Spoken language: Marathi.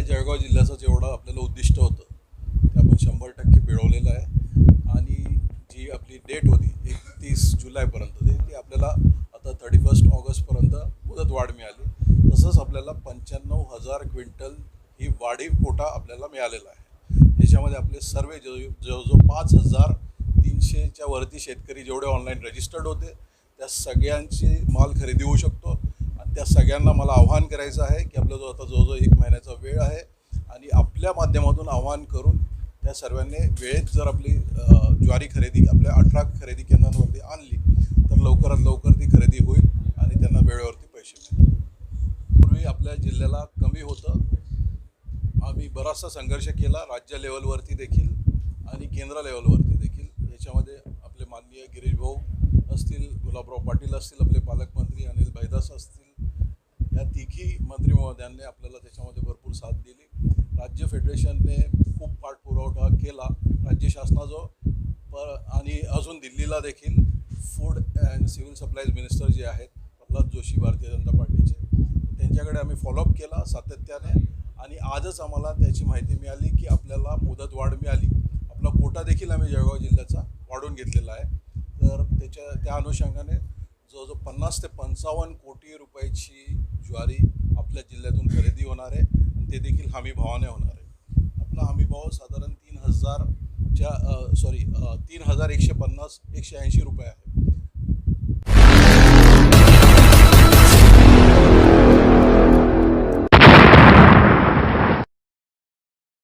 आहे जळगाव जिल्ह्याचं जेवढं आपल्याला उद्दिष्ट होतं ते आपण शंभर टक्के मिळवलेलं आहे. आणि जी आपली डेट होती एकतीस जुलैपर्यंत ती ती आपल्याला आता थर्टी फर्स्ट ऑगस्टपर्यंत मुदतवाढ मिळाली. तसंच आपल्याला पंच्याण्णव हजार क्विंटल ही वाढीव कोटा आपल्याला मिळालेला आहे. याच्यामध्ये आपले सर्व जो जवळजवळ पाच हजार तीनशेच्या वरती शेतकरी जेवढे ऑनलाईन रजिस्टर्ड होते त्या सगळ्यांची माल खरेदी होऊ शकतो. त्या सगळ्यांना मला आव्हान करायचं आहे की आपला जो आता जवळजवळ एक महिन्याचा वेळ आहे आणि आपल्या माध्यमातून आव्हान करून त्या सर्वांनी वेळेत जर आपली ज्वारी खरेदी आपल्या अठरा खरेदी केंद्रांवरती आणली तर लवकरात लवकर ती खरेदी होईल आणि त्यांना वेळेवरती पैसे मिळतील. पूर्वी आपल्या जिल्ह्याला कमी होतं. आम्ही बराचसा संघर्ष केला राज्य लेवलवरती देखील आणि केंद्र लेवलवरती देखील. याच्यामध्ये आपले माननीय गिरीश भाऊ असतील गुलाबराव पाटील असतील आपले पालकमंत्री आणि मंत्री महोदयांनी आपल्याला त्याच्यामध्ये भरपूर साथ दिली. राज्य फेडरेशनने खूप पाठपुरवठा केला. राज्य शासनाजो पर आणि अजून दिल्लीला देखील food and civil supplies minister जे आहेत प्रल्हाद जोशी भारतीय जनता पार्टीचे त्यांच्याकडे आम्ही फॉलोअप केला सातत्याने. आणि आजच आम्हाला त्याची माहिती मिळाली की आपल्याला मुदत वाढ मिळाली. आपला कोटा देखील आम्ही जळगाव जिल्ह्याचा वाढवून घेतलेला आहे. तर त्याच्या त्या अनुषंगाने जवळजवळ पन्नास ते पंचावन्न कोटी रुपयाची ज्वारी आपल्या जिल्ह्यातून खरेदी होणार आहे आणि ते देखील हमी भावाने होणार आहे. आपला हमी भाव साधारण तीन हजारच्या सॉरी तीन हजार एकशे पन्नास एकशे ऐंशी रुपये आहे.